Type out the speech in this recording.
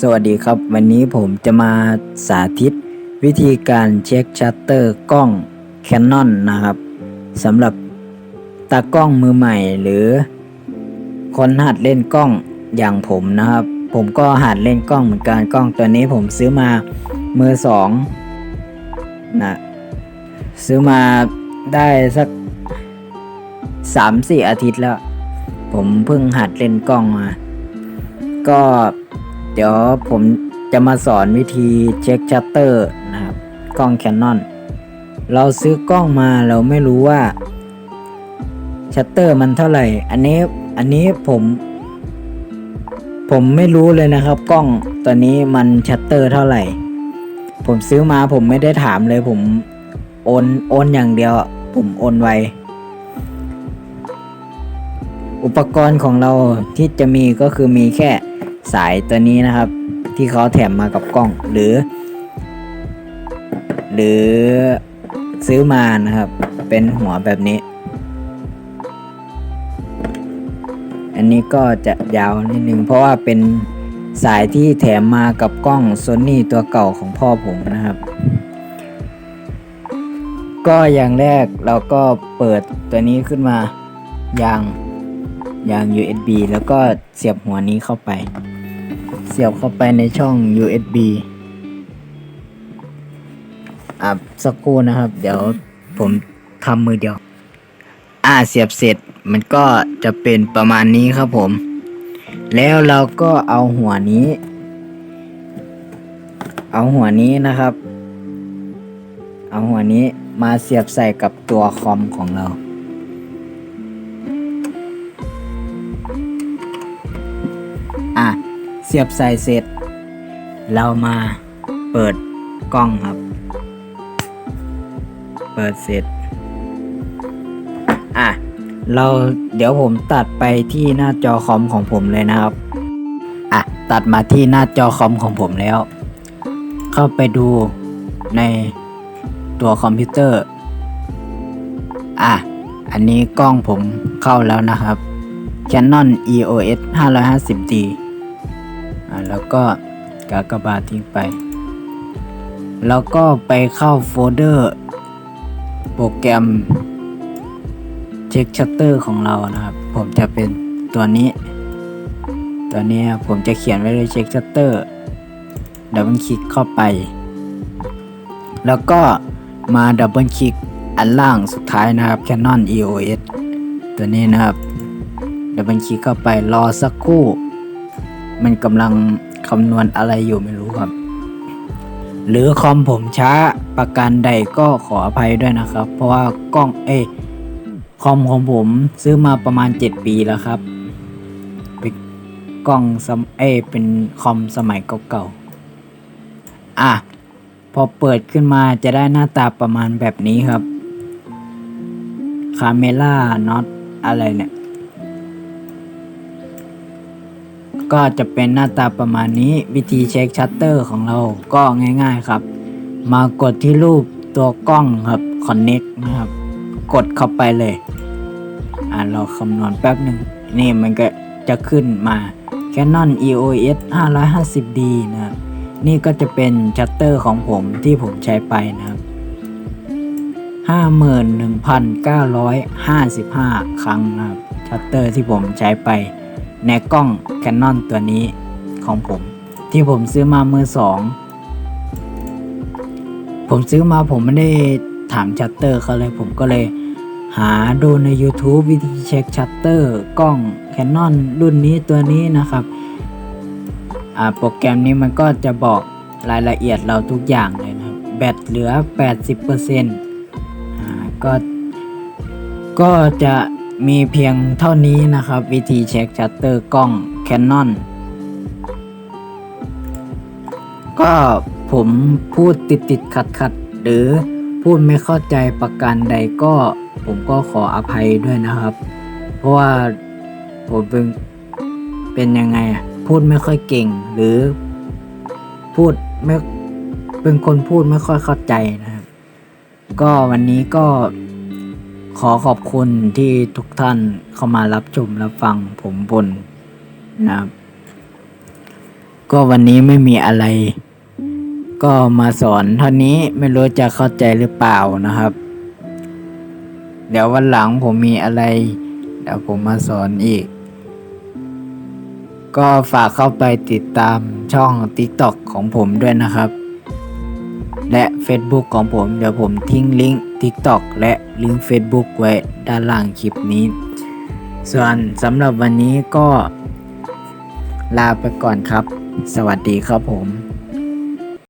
สวัสดีครับ วันนี้ผมจะมาสาธิต วิธีการเช็คชัตเตอร์กล้อง Canon นะครับสำหรับตากล้องมือใหม่หรือ คนหัดเล่นกล้องอย่างผมนะครับ ผมก็หัดเล่นกล้องเหมือนกันกล้องตัวนี้ผมซื้อมามือสองนะซื้อมาได้สักสามสี่อาทิตย์แล้ว ผมเพิ่งหัดเล่นกล้องมา ก็เดี๋ยวผมจะมาสอนวิธีเช็คชัตเตอร์นะครับ กล้อง Canon เราซื้อกล้องมาเราไม่รู้ว่าชัตเตอร์มันเท่าไหร่ อันนี้อันนี้ผม ผมไม่รู้เลยนะครับ กล้องตัวนี้มันชัตเตอร์เท่าไหร่ ผมซื้อมาผมไม่ได้ถามเลยผมโอนโอนอย่างเดียว ผมโอนไว อุปกรณ์ของเราที่จะมีก็คือมีแค่สายตัวนี้นะครับ ที่เขาแถมมากับกล้องหรือ หรือซื้อมานะครับ เป็นหัวแบบนี้ อันนี้ก็จะยาวนิดนึงเพราะว่าเป็นสายที่แถมมากับกล้อง Sony ตัวเก่าของพ่อผมนะครับ ก็อย่างแรกเราก็เปิดตัวนี้ขึ้นมายาง ยาง USB แล้วก็เสียบหัวนี้เข้าไป เสียบเข้าไปในช่อง USB อะสักครู่นะครับ เดี๋ยวผมทำมือเดียว อ่าเสียบเสร็จมันก็จะเป็นประมาณนี้ครับผม แล้วเราก็เอาหัวนี้ เอาหัวนี้นะครับ เอาหัวนี้มาเสียบใส่กับตัวคอมของเรา สียบใส่เสร็จ เรามาเปิดกล้องครับ เปิดเสร็จ อะ เราเดี๋ยวผมตัดไปที่หน้าจอคอมของผมเลยนะครับ อะ ตัดมาที่หน้าจอคอมของผมแล้ว เข้าไปดูในตัวคอมพิวเตอร์ อะ อันนี้กล้องผมเข้าแล้วนะครับ Canon EOS 550D อะ แล้วก็กากบาททิ้งไป แล้วก็ไปเข้าโฟลเดอร์โปรแกรมเช็คชัตเตอร์ของเรานะครับ ผมจะเป็นตัวนี้ ตัวนี้ผมจะเขียนไว้เลยเช็คชัตเตอร์ดับเบิลคลิกเข้าไป แล้วก็มาดับเบิลคลิกอันล่างสุดท้ายนะครับ Canon EOS ตัวนี้นะครับดับเบิลคลิกเข้าไปรอสักครู่ มันกำลังคำนวณอะไรอยู่ไม่รู้ครับ หรือคอมผมช้าประการใดก็ขออภัยด้วยนะครับ เพราะว่ากล้องเอคอมของผมซื้อมาประมาณ 7 ปีแล้วครับเป็นกล้องสมเอเป็นคอมสมัยเก่าๆอะพอเปิดขึ้นมาจะได้หน้าตาประมาณแบบนี้ครับคาเมล่าน็อตอะไรเนี่ย ก็จะเป็นหน้าตาประมาณนี้วิธีเช็คชัตเตอร์ของเราก็ง่าย ๆครับ มากดที่รูปตัวกล้องครับ Connect นะครับ กดเข้าไปเลย อ่าเราคำนวณแป๊บหนึ่งนี่มันก็จะขึ้นมา Canon EOS 550D นะครับนี่ก็จะเป็นชัตเตอร์ของผมที่ผมใช้ไปนะครับ 51,955 ครั้งนะครับชัตเตอร์ที่ผมใช้ไป ในกล้อง Canon ตัวนี้ของผม ที่ผมซื้อมามือสอง ผมซื้อมาผมไม่ได้ถามชัตเตอร์เขาเลยผมก็เลยหาดูใน YouTube วิธีเช็คชัตเตอร์กล้อง Canon รุ่นนี้ตัวนี้นะครับโปรแกรมนี้มันก็จะบอกรายละเอียดเราทุกอย่างเลยนะแบตเหลือ 80%อก็ก็จะ มีเพียงเท่านี้นะครับ วิธีเช็คชัตเตอร์กล้อง Canon ก็ผมพูดติดติดขัดขัดหรือพูดไม่เข้าใจประการใดก็ผมก็ขออภัยด้วยนะครับ เพราะว่าผมเป็นเป็นยังไงอะพูดไม่ค่อยเก่ง หรือพูดไม่เป็นคนพูดไม่ค่อยเข้าใจนะครับ ก็วันนี้ก็ ขอขอบคุณที่ทุกท่านเข้ามารับชมรับฟังผมบนนะครับ ก็วันนี้ไม่มีอะไร ก็มาสอนเท่านี้ไม่รู้จะเข้าใจหรือเปล่านะครับ เดี๋ยววันหลังผมมีอะไร เดี๋ยวผมมาสอนอีก ก็ฝากเข้าไปติดตามช่อง TikTok ของผมด้วยนะครับ และ Facebook ของผมเดี๋ยวผมทิ้งลิงก์ TikTok และลิงก์ Facebook ไว้ด้านล่างคลิปนี้ ส่วนสำหรับวันนี้ก็ลาไปก่อนครับ สวัสดีครับผม